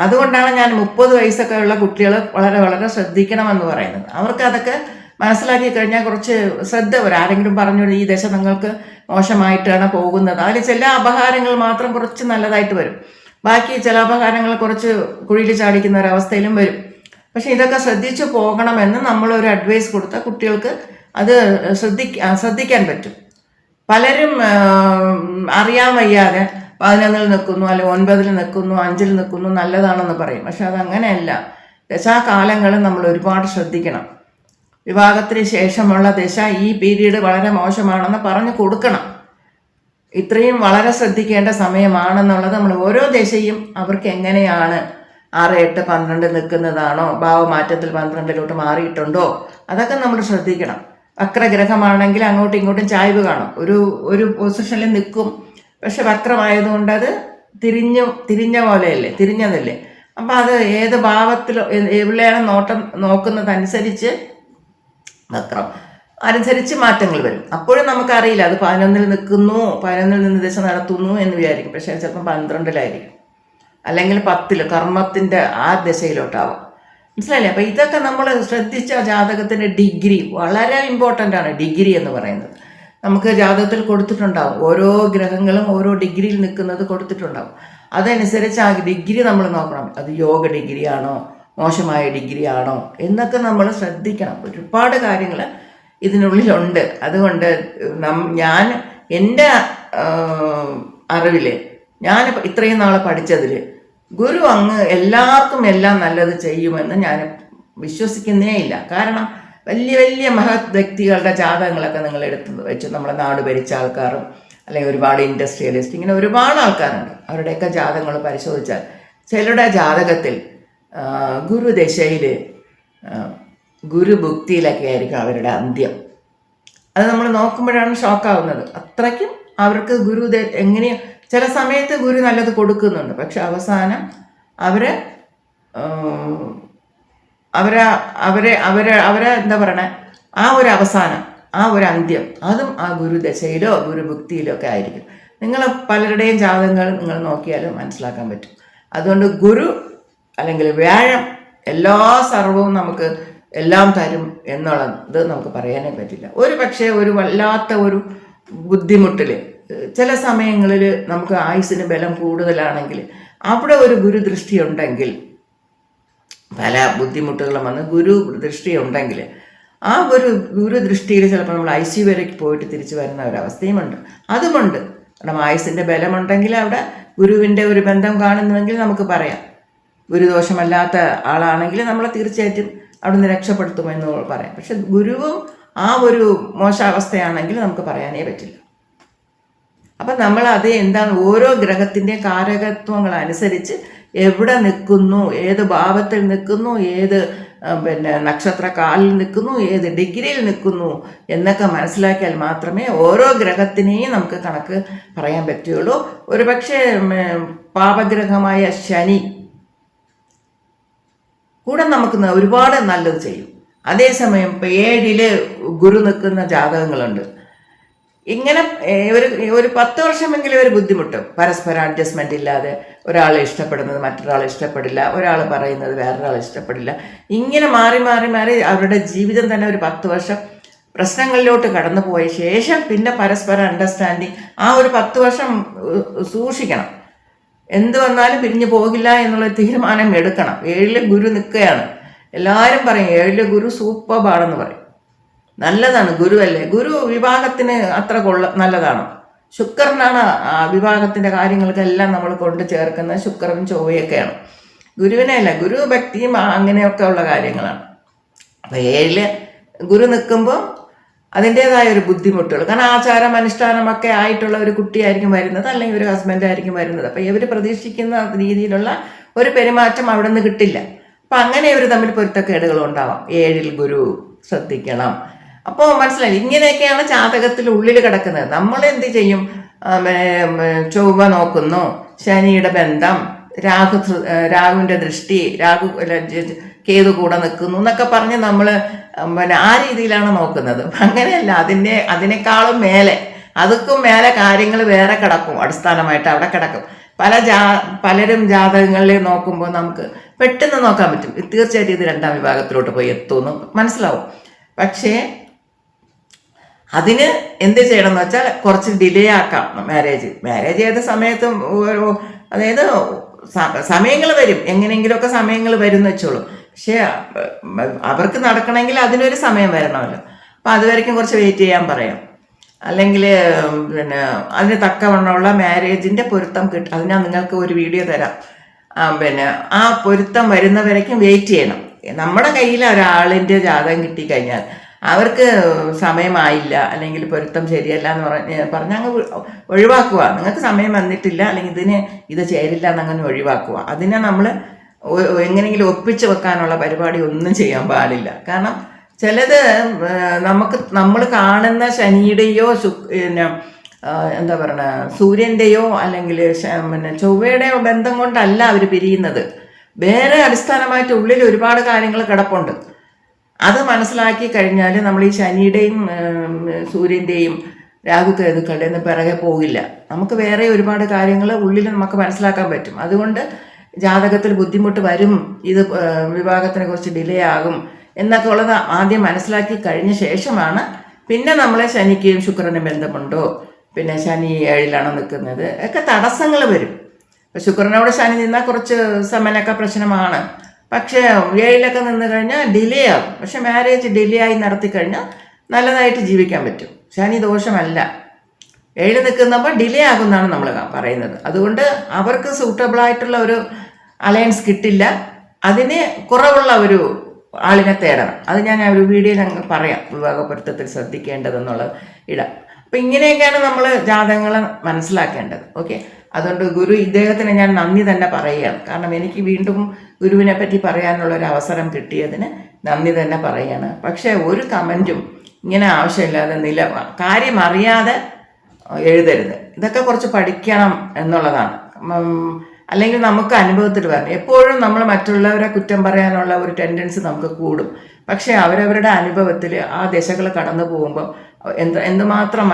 Speaker 1: അതുകൊണ്ടാണ് ഞാൻ മുപ്പത് വയസ്സൊക്കെ ഉള്ള കുട്ടികൾ വളരെ വളരെ ശ്രദ്ധിക്കണമെന്ന് പറയുന്നത്. അവർക്ക് അതൊക്കെ മനസ്സിലാക്കി കഴിഞ്ഞാൽ കുറച്ച് ശ്രദ്ധ വരും. ആരെങ്കിലും പറഞ്ഞു ഈ ദശ നിങ്ങൾക്ക് മോശമായിട്ടാണ് പോകുന്നത്. അതിൽ ചില അപഹാരങ്ങൾ മാത്രം കുറച്ച് നല്ലതായിട്ട് വരും. ബാക്കി ചില അപഹാരങ്ങൾ കുറച്ച് കുഴിയിൽ ചാടിക്കുന്ന ഒരവസ്ഥയിലും വരും. പക്ഷെ ഇതൊക്കെ ശ്രദ്ധിച്ചു പോകണമെന്ന് നമ്മളൊരു അഡ്വൈസ് കൊടുത്താൽ കുട്ടികൾക്ക് അത് ശ്രദ്ധിക്ക ശ്രദ്ധിക്കാൻ പറ്റും. പലരും അറിയാൻ വയ്യാതെ പതിനൊന്നിൽ നിൽക്കുന്നു അല്ലെ ഒൻപതിൽ നിൽക്കുന്നു അഞ്ചിൽ നിൽക്കുന്നു നല്ലതാണെന്ന് പറയും. പക്ഷെ അതങ്ങനെയല്ല. ദശാകാലങ്ങൾ നമ്മൾ ഒരുപാട് ശ്രദ്ധിക്കണം. വിവാഹത്തിന് ശേഷമുള്ള ദശ ഈ പീരീഡ് വളരെ മോശമാണെന്ന് പറഞ്ഞു കൊടുക്കണം. ഇത്രയും വളരെ ശ്രദ്ധിക്കേണ്ട സമയമാണെന്നുള്ളത് നമ്മൾ ഓരോ ദശയും അവർക്ക് എങ്ങനെയാണ് ആറ് എട്ട് പന്ത്രണ്ട് നിൽക്കുന്നതാണോ ഭാവമാറ്റത്തിൽ പന്ത്രണ്ടിലോട്ട് മാറിയിട്ടുണ്ടോ അതൊക്കെ നമ്മൾ ശ്രദ്ധിക്കണം. വക്രഗ്രഹമാണെങ്കിൽ അങ്ങോട്ടും ഇങ്ങോട്ടും ചായ്വ് കാണും. ഒരു ഒരു പൊസിഷനിൽ നിൽക്കും. പക്ഷെ വക്രമായതുകൊണ്ട് അത് തിരിഞ്ഞു തിരിഞ്ഞ പോലെയല്ലേ തിരിഞ്ഞതല്ലേ. അപ്പം അത് ഏത് ഭാവത്തിലോ എവിടെയാണ് നോട്ടം നോക്കുന്നതനുസരിച്ച് വക്രം അനുസരിച്ച് മാറ്റങ്ങൾ വരും. അപ്പോഴും നമുക്കറിയില്ല അത് പതിനൊന്നിൽ നിൽക്കുന്നു പതിനൊന്നിൽ നിന്ന് ദിശ നടത്തുന്നു എന്ന് വിചാരിക്കും. പക്ഷേ ചിലപ്പം പന്ത്രണ്ടിലായിരിക്കും. അല്ലെങ്കിൽ പത്തിൽ കർമ്മത്തിന്റെ ആ ദശയിലോട്ടാവും. മനസ്സിലായില്ലേ? അപ്പം ഇതൊക്കെ നമ്മൾ ശ്രദ്ധിച്ച ജാതകത്തിന്റെ ഡിഗ്രി വളരെ ഇമ്പോർട്ടന്റ് ആണ്. ഡിഗ്രി എന്ന് പറയുന്നത്. നമുക്ക് ജാതകത്തിൽ കൊടുത്തിട്ടുണ്ടാവും. ഓരോ ഗ്രഹങ്ങളും ഓരോ ഡിഗ്രിയിൽ നിൽക്കുന്നത് കൊടുത്തിട്ടുണ്ടാവും. അതനുസരിച്ച് ആ ഡിഗ്രി നമ്മൾ നോക്കണം. അത് യോഗ ഡിഗ്രി ആണോ മോശമായ ഡിഗ്രി ആണോ എന്നൊക്കെ നമ്മൾ ശ്രദ്ധിക്കണം. ഒരുപാട് കാര്യങ്ങൾ ഇതിനുള്ളിലുണ്ട്. അതുകൊണ്ട് നം- ഞാൻ എന്റെ അറിവിൽ ഞാൻ ഇത്രയും നാളെ പഠിച്ചതിൽ ഗുരു അങ്ങ് എല്ലാവർക്കും എല്ലാം നല്ലത് ചെയ്യുമെന്ന് ഞാൻ വിശ്വസിക്കുന്നേ ഇല്ല. കാരണം വലിയ വലിയ മഹത് വ്യക്തികളുടെ ജാതകങ്ങളൊക്കെ നിങ്ങൾ എടുത്ത് വെച്ച് നമ്മുടെ നാട് ഭരിച്ച ആൾക്കാരും അല്ലെങ്കിൽ ഒരുപാട് ഇൻഡസ്ട്രിയലിസ്റ്റ് ഇങ്ങനെ ഒരുപാട് ആൾക്കാരുണ്ട്. അവരുടെയൊക്കെ ജാതകങ്ങൾ പരിശോധിച്ചാൽ ചിലരുടെ ജാതകത്തിൽ ഗുരുദശയിൽ ഗുരുഭുക്തിയിലൊക്കെ ആയിരിക്കും അവരുടെ അന്ത്യം. അത് നമ്മൾ നോക്കുമ്പോഴാണ് ഷോക്കാവുന്നത് അത്രയ്ക്കും അവർക്ക് ഗുരു ദേ- എങ്ങനെയാ ചില സമയത്ത് ഗുരു നല്ലത് കൊടുക്കുന്നുണ്ട്. പക്ഷെ അവസാനം അവരെ ആം, അവരെ അവരെ അവരെ അവരെ എന്താ പറയണേ? ആ ഒരു അവസാനം ആ ഒരു അന്ത്യം അതും ആ ഗുരുദശയിലോ ഗുരുഭുക്തിയിലോ ഒക്കെ ആയിരിക്കും. നിങ്ങൾ പലരുടെയും ജാതകങ്ങൾ നിങ്ങൾ നോക്കിയാലും മനസ്സിലാക്കാൻ പറ്റും. അതുകൊണ്ട് ഗുരു അല്ലെങ്കിൽ വ്യാഴം എല്ലാ സർവവും നമുക്ക് എല്ലാം തരും എന്നുള്ളത് നമുക്ക് പറയാനേ പറ്റില്ല. ഒരു പക്ഷേ ഒരു വല്ലാത്ത ഒരു ബുദ്ധിമുട്ടിൽ ചില സമയങ്ങളിൽ നമുക്ക് ആയുസിന് ബലം കൂടുതലാണെങ്കിൽ അവിടെ ഒരു ഗുരുദൃഷ്ടി ഉണ്ടെങ്കിൽ പല ബുദ്ധിമുട്ടുകളും വന്ന് ഗുരു ദൃഷ്ടി ഉണ്ടെങ്കിൽ ആ ഒരു ഗുരു ദൃഷ്ടിയിൽ ചിലപ്പോൾ നമ്മൾ ഐ സി വരയ്ക്ക് പോയിട്ട് തിരിച്ചു വരുന്ന ഒരവസ്ഥയുമുണ്ട് അതുമുണ്ട്. കാരണം ആയുസിന്റെ ബലമുണ്ടെങ്കിൽ അവിടെ ഗുരുവിന്റെ ഒരു ബന്ധം കാണുന്നുവെങ്കിൽ നമുക്ക് പറയാം. ഗുരുദോഷമല്ലാത്ത ആളാണെങ്കിൽ നമ്മളെ തീർച്ചയായിട്ടും അവിടെ നിന്ന് രക്ഷപ്പെടുത്തുമെന്ന് പറയാം. പക്ഷെ ഗുരുവും ആ ഒരു മോശാവസ്ഥയാണെങ്കിൽ നമുക്ക് പറയാനേ പറ്റില്ല. അപ്പം നമ്മൾ അത് എന്താണ് ഓരോ ഗ്രഹത്തിന്റെ കാരകത്വങ്ങൾ അനുസരിച്ച് എവിടെ നിൽക്കുന്നു ഏത് ഭാവത്തിൽ നിൽക്കുന്നു ഏത് പിന്നെ നക്ഷത്ര കാലിൽ നിൽക്കുന്നു ഏത് ഡിഗ്രിയിൽ നിൽക്കുന്നു എന്നൊക്കെ മനസ്സിലാക്കിയാൽ മാത്രമേ ഓരോ ഗ്രഹത്തിനെയും നമുക്ക് കണക്ക് പറയാൻ പറ്റുകയുള്ളൂ. ഒരു പക്ഷേ പാപഗ്രഹമായ ശനി കൂടെ നമുക്ക് ഒരുപാട് നല്ലത് ചെയ്യും. അതേസമയം ഇപ്പം ഏഴിൽ ഗുരു നിൽക്കുന്ന ജാതകങ്ങളുണ്ട്. ഇങ്ങനെ ഒരു ഒരു പത്ത് വർഷമെങ്കിലും ഒരു ബുദ്ധിമുട്ടും. പരസ്പരം അഡ്ജസ്റ്റ്മെന്റ് ഇല്ലാതെ ഒരാളെ ഇഷ്ടപ്പെടുന്നത് മറ്റൊരാളെ ഇഷ്ടപ്പെടില്ല ഒരാൾ പറയുന്നത് വേറൊരാളെ ഇഷ്ടപ്പെടില്ല. ഇങ്ങനെ മാറി മാറി മാറി അവരുടെ ജീവിതം തന്നെ ഒരു പത്ത് വർഷം പ്രശ്നങ്ങളിലോട്ട് കടന്നു പോയ ശേഷം പിന്നെ പരസ്പരം അണ്ടർസ്റ്റാൻഡിങ് ആ ഒരു പത്ത് വർഷം സൂക്ഷിക്കണം. എന്ത് വന്നാലും പിരിഞ്ഞു പോകില്ല എന്നുള്ള തീരുമാനം എടുക്കണം. ഏഴിലെ ഗുരു നിൽക്കുകയാണ്. എല്ലാവരും പറയും ഏഴിലെ ഗുരു സൂപ്പർബാണെന്ന് പറയും. നല്ലതാണ് ഗുരുവല്ലേ? ഗുരു വിവാഹത്തിന് അത്ര കൊള്ള നല്ലതാണോ. ശുക്രനാണ് ആ വിവാഹത്തിന്റെ കാര്യങ്ങൾക്കെല്ലാം നമ്മൾ കൊണ്ട് ചേർക്കുന്ന ശുക്രനും ചൊവ്വയൊക്കെയാണ്. ഗുരുവിനെ അല്ല ഗുരു ഭക്തിയും അങ്ങനെയൊക്കെ ഉള്ള കാര്യങ്ങളാണ്. അപ്പോൾ ഏഴിൽ ഗുരു നിൽക്കുമ്പോൾ അതിന്റെതായ ഒരു ബുദ്ധിമുട്ടുകൾ. കാരണം ആചാരം അനുഷ്ഠാനമൊക്കെ ആയിട്ടുള്ള ഒരു കുട്ടിയായിരിക്കും വരുന്നത് അല്ലെങ്കിൽ ഒരു ഹസ്ബൻഡ് ആയിരിക്കും വരുന്നത്. അപ്പോൾ ഇവർ പ്രതീക്ഷിക്കുന്ന രീതിയിലുള്ള ഒരു പെരുമാറ്റം അവിടെ നിന്ന് കിട്ടില്ല. അപ്പം അങ്ങനെ ഇവർ തമ്മിൽ പൊരുത്തക്കേടുകൾ ഉണ്ടാവാം. ഏഴിൽ ഗുരു ശ്രദ്ധിക്കണം. അപ്പോൾ മനസ്സിലായി ഇങ്ങനെയൊക്കെയാണ് ജാതകത്തിൽ ഉള്ളിൽ കിടക്കുന്നത്. നമ്മൾ എന്ത് ചെയ്യും? ചൊവ്വ നോക്കുന്നു ശനിയുടെ ബന്ധം രാഹു രാഹുവിന്റെ ദൃഷ്ടി രാഹു കേതു കൂടെ നിൽക്കുന്നു എന്നൊക്കെ പറഞ്ഞ് നമ്മൾ പിന്നെ ആ രീതിയിലാണ് നോക്കുന്നത്. അങ്ങനെയല്ല അതിന്റെ അതിനേക്കാളും മേലെ അതുക്കും മേലെ കാര്യങ്ങൾ വേറെ കിടക്കും അടിസ്ഥാനമായിട്ട് അവിടെ കിടക്കും. പല ജാ പലരും ജാതകങ്ങളിൽ നോക്കുമ്പോൾ നമുക്ക് പെട്ടെന്ന് നോക്കാൻ പറ്റും. തീർച്ചയായിട്ടും ഇത് രണ്ടാം വിഭാഗത്തിലോട്ട് പോയി എത്തുമെന്ന് മനസ്സിലാവും. പക്ഷേ അതിന് എന്ത് ചെയ്യണം എന്ന് വെച്ചാൽ കുറച്ച് ഡിലേ ആക്കാം മാരേജ് മാരേജ് ഏത് സമയത്തും ഒരു അതായത് സമയങ്ങൾ വരും. എങ്ങനെയെങ്കിലുമൊക്കെ സമയങ്ങൾ വരും എന്ന് വെച്ചോളൂ. പക്ഷേ അവർക്ക് നടക്കണമെങ്കിൽ അതിനൊരു സമയം വരണമല്ലോ. അപ്പം അതുവരയ്ക്കും കുറച്ച് വെയിറ്റ് ചെയ്യാൻ പറയാം. അല്ലെങ്കിൽ പിന്നെ അതിന് തക്കവണ്ണമുള്ള മാരേജിന്റെ പൊരുത്തം കിട്ടും അതിനാ നിങ്ങൾക്ക് ഒരു വീഡിയോ തരാം. പിന്നെ ആ പൊരുത്തം വരുന്നവരേക്കും വെയിറ്റ് ചെയ്യണം. നമ്മുടെ കയ്യിൽ ഒരാളിന്റെ ജാതകം കിട്ടിക്കഴിഞ്ഞാൽ അവർക്ക് സമയമായില്ല അല്ലെങ്കിൽ പൊരുത്തം ശരിയല്ല എന്ന് പറഞ്ഞ് പറഞ്ഞ് അങ്ങ് ഒഴിവാക്കുക. നിങ്ങൾക്ക് സമയം വന്നിട്ടില്ല അല്ലെങ്കിൽ ഇതിന് ഇത് ചേരില്ല എന്നങ്ങനെ ഒഴിവാക്കുക. അതിനെ നമ്മൾ എങ്ങനെയെങ്കിലും ഒപ്പിച്ച് വെക്കാനുള്ള പരിപാടി ഒന്നും ചെയ്യാൻ പാടില്ല. കാരണം ചിലത് നമുക്ക് നമ്മൾ കാണുന്ന ശനിയുടെയോ ശു പിന്നെ എന്താ പറയണ സൂര്യന്റെയോ അല്ലെങ്കിൽ പിന്നെ ചൊവ്വയുടെയോ ബന്ധം കൊണ്ടല്ല അവർ പിരിയുന്നത്. വേറെ അടിസ്ഥാനമായിട്ട് ഉള്ളിൽ ഒരുപാട് കാര്യങ്ങൾ കിടപ്പുണ്ട്. അത് മനസ്സിലാക്കി കഴിഞ്ഞാൽ നമ്മൾ ഈ ശനിയുടെയും സൂര്യന്റെയും രാഹുക്കേതുക്കളുടെ ഒന്നും പിറകെ പോകില്ല. നമുക്ക് വേറെ ഒരുപാട് കാര്യങ്ങൾ ഉള്ളിൽ നമുക്ക് മനസ്സിലാക്കാൻ പറ്റും. അതുകൊണ്ട് ജാതകത്തിൽ ബുദ്ധിമുട്ട് വരും ഇത് വിവാഹത്തിനെ കുറിച്ച് ഡിലേ ആകും എന്നൊക്കെ ഉള്ളത് ആദ്യം മനസ്സിലാക്കി കഴിഞ്ഞ ശേഷമാണ് പിന്നെ നമ്മളെ ശനിക്കും ശുക്രനും ബന്ധമുണ്ടോ? പിന്നെ ശനി ഏഴിലാണോ നിൽക്കുന്നത്? ഒക്കെ തടസ്സങ്ങൾ വരും. ഇപ്പം ശുക്രനോട് ശനി നിന്നാൽ കുറച്ച് സമനൊക്കെ പ്രശ്നമാണ്. പക്ഷേ ഏഴിലൊക്കെ നിന്ന് കഴിഞ്ഞാൽ ഡിലേ ആകും പക്ഷെ മാരേജ് ഡിലേ ആയി നടത്തി കഴിഞ്ഞാൽ നല്ലതായിട്ട് ജീവിക്കാൻ പറ്റും. ശനി ദോഷമല്ല. ഏഴ് നിൽക്കുന്നപ്പോൾ ഡിലേ ആകുമെന്നാണ് നമ്മൾ പറയുന്നത്. അതുകൊണ്ട് അവർക്ക് സൂട്ടബിൾ ആയിട്ടുള്ള ഒരു അലയൻസ് കിട്ടില്ല. അതിന് കുറവുള്ള ഒരു ആളിനെ തേടണം. അത് ഞാൻ ആ ഒരു വീഡിയോയിൽ അങ്ങ് പറയാം. വിവാഹപൊരുത്തത്തിൽ ശ്രദ്ധിക്കേണ്ടതെന്നുള്ള ഇടാം. അപ്പം ഇങ്ങനെയൊക്കെയാണ് നമ്മൾ ജാതകങ്ങൾ മനസ്സിലാക്കേണ്ടത്. ഓക്കെ? അതുകൊണ്ട് ഗുരു ഇദ്ദേഹത്തിന് ഞാൻ നന്ദി തന്നെ പറയുകയാണ്. കാരണം എനിക്ക് വീണ്ടും ഗുരുവിനെ പറ്റി പറയാനുള്ള ഒരു അവസരം കിട്ടിയതിന് നന്ദി തന്നെ പറയാണ്. പക്ഷേ ഒരു കമന്റും ഇങ്ങനെ ആവശ്യമില്ലാതെ നില കാര്യം അറിയാതെ എഴുതരുത്. ഇതൊക്കെ കുറച്ച് പഠിക്കണം എന്നുള്ളതാണ്. അല്ലെങ്കിൽ നമുക്ക് അനുഭവത്തിൽ വരണം. എപ്പോഴും നമ്മൾ മറ്റുള്ളവരെ കുറ്റം പറയാനുള്ള ഒരു ടെൻഡൻസി നമുക്ക് കൂടും. പക്ഷേ അവരവരുടെ അനുഭവത്തിൽ ആ ദശകൾ കടന്നു പോകുമ്പോൾ എന്ത് എന്തുമാത്രം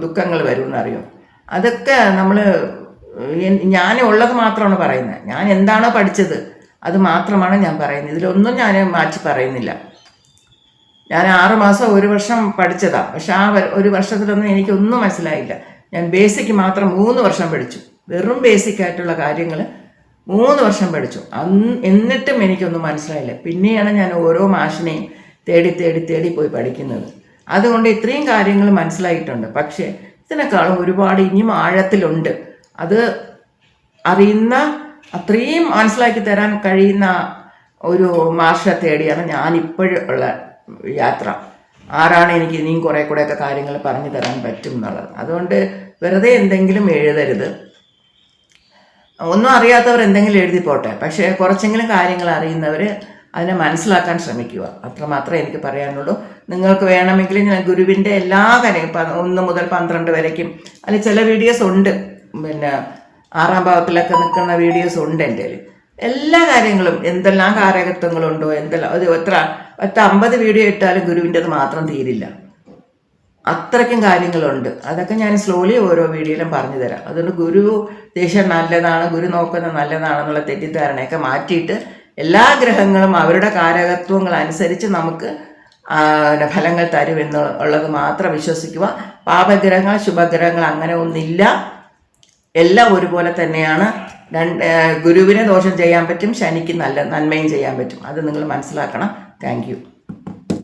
Speaker 1: ദുഃഖങ്ങൾ വരുമെന്നറിയോ? അതൊക്കെ നമ്മൾ ഞാൻ ഉള്ളത് മാത്രമാണ് പറയുന്നത്. ഞാൻ എന്താണോ പഠിച്ചത് അത് മാത്രമാണ് ഞാൻ പറയുന്നത്. ഇതിലൊന്നും ഞാൻ മാറ്റി പറയുന്നില്ല. ഞാൻ ആറ് മാസം ഒരു വർഷം പഠിച്ചതാ. പക്ഷെ ആ ഒരു വർഷത്തിലൊന്നും എനിക്കൊന്നും മനസ്സിലായില്ല. ഞാൻ ബേസിക് മാത്രം മൂന്ന് വർഷം പഠിച്ചു. വെറും ബേസിക് ആയിട്ടുള്ള കാര്യങ്ങൾ മൂന്ന് വർഷം പഠിച്ചു. അന്ന് എന്നിട്ടും എനിക്കൊന്നും മനസ്സിലായില്ല. പിന്നെയാണ് ഞാൻ ഓരോ മാഷിനെയും തേടി തേടി തേടി പോയി പഠിക്കുന്നത്. അതുകൊണ്ട് ഇത്രയും കാര്യങ്ങൾ മനസ്സിലായിട്ടുണ്ട്. പക്ഷേ ഇതിനേക്കാളും ഒരുപാട് ഇനിയും ആഴത്തിലുണ്ട്. അത് അറിയുന്ന അത്രയും മനസ്സിലാക്കി തരാൻ കഴിയുന്ന ഒരു മാഷെ തേടിയാണ് ഞാൻ ഇപ്പോഴുള്ള യാത്ര. ആരാണ് എനിക്ക് ഇനിയും കുറേ കൂടെയൊക്കെ കാര്യങ്ങൾ പറഞ്ഞു തരാൻ പറ്റും എന്നുള്ളത് അതുകൊണ്ട് വെറുതെ എന്തെങ്കിലും എഴുതരുത്. ഒന്നും അറിയാത്തവർ എന്തെങ്കിലും എഴുതി പോട്ടെ. പക്ഷേ കുറച്ചെങ്കിലും കാര്യങ്ങൾ അറിയുന്നവർ അതിനെ മനസ്സിലാക്കാൻ ശ്രമിക്കുക. അത്രമാത്രമേ എനിക്ക് പറയാനുള്ളൂ. നിങ്ങൾക്ക് വേണമെങ്കിൽ ഞാൻ ഗുരുവിന്റെ എല്ലാ കാര്യങ്ങളും ഒന്ന് മുതൽ പന്ത്രണ്ട് വരയ്ക്കും. അതിൽ ചില വീഡിയോസ് ഉണ്ട്. പിന്നെ ആറാം ഭാവത്തിലൊക്കെ നിൽക്കുന്ന വീഡിയോസ് ഉണ്ട് എന്റെ എല്ലാ കാര്യങ്ങളും എന്തെല്ലാം കാരകത്വങ്ങളുണ്ടോ എന്തെല്ലാം ഒരു എത്ര ഒറ്റ അമ്പത് വീഡിയോ ഇട്ടാലും ഗുരുവിന്റെത് മാത്രം തീരില്ല. അത്രയ്ക്കും കാര്യങ്ങളുണ്ട്. അതൊക്കെ ഞാൻ സ്ലോലി ഓരോ വീഡിയോയിലും പറഞ്ഞു തരാം അതുകൊണ്ട് ഗുരു ദേശം നല്ലതാണ് ഗുരു നോക്കുന്നത് നല്ലതാണെന്നുള്ള തെറ്റിദ്ധാരണയൊക്കെ മാറ്റിയിട്ട് എല്ലാ ഗ്രഹങ്ങളും അവരുടെ കാരകത്വങ്ങൾ അനുസരിച്ച് നമുക്ക് ഫലങ്ങൾ തരും എന്നുള്ളത് മാത്രം വിശ്വസിക്കുക. പാപഗ്രഹങ്ങൾ ശുഭഗ്രഹങ്ങൾ അങ്ങനെ ഒന്നില്ല എല്ലാം ഒരുപോലെ തന്നെയാണ്. രണ്ട് ഗുരുവിനെ ദോഷം ചെയ്യാൻ പറ്റും ശനിക്ക് നല്ല നന്മയും ചെയ്യാൻ പറ്റും. അത് നിങ്ങൾ മനസ്സിലാക്കണം. താങ്ക്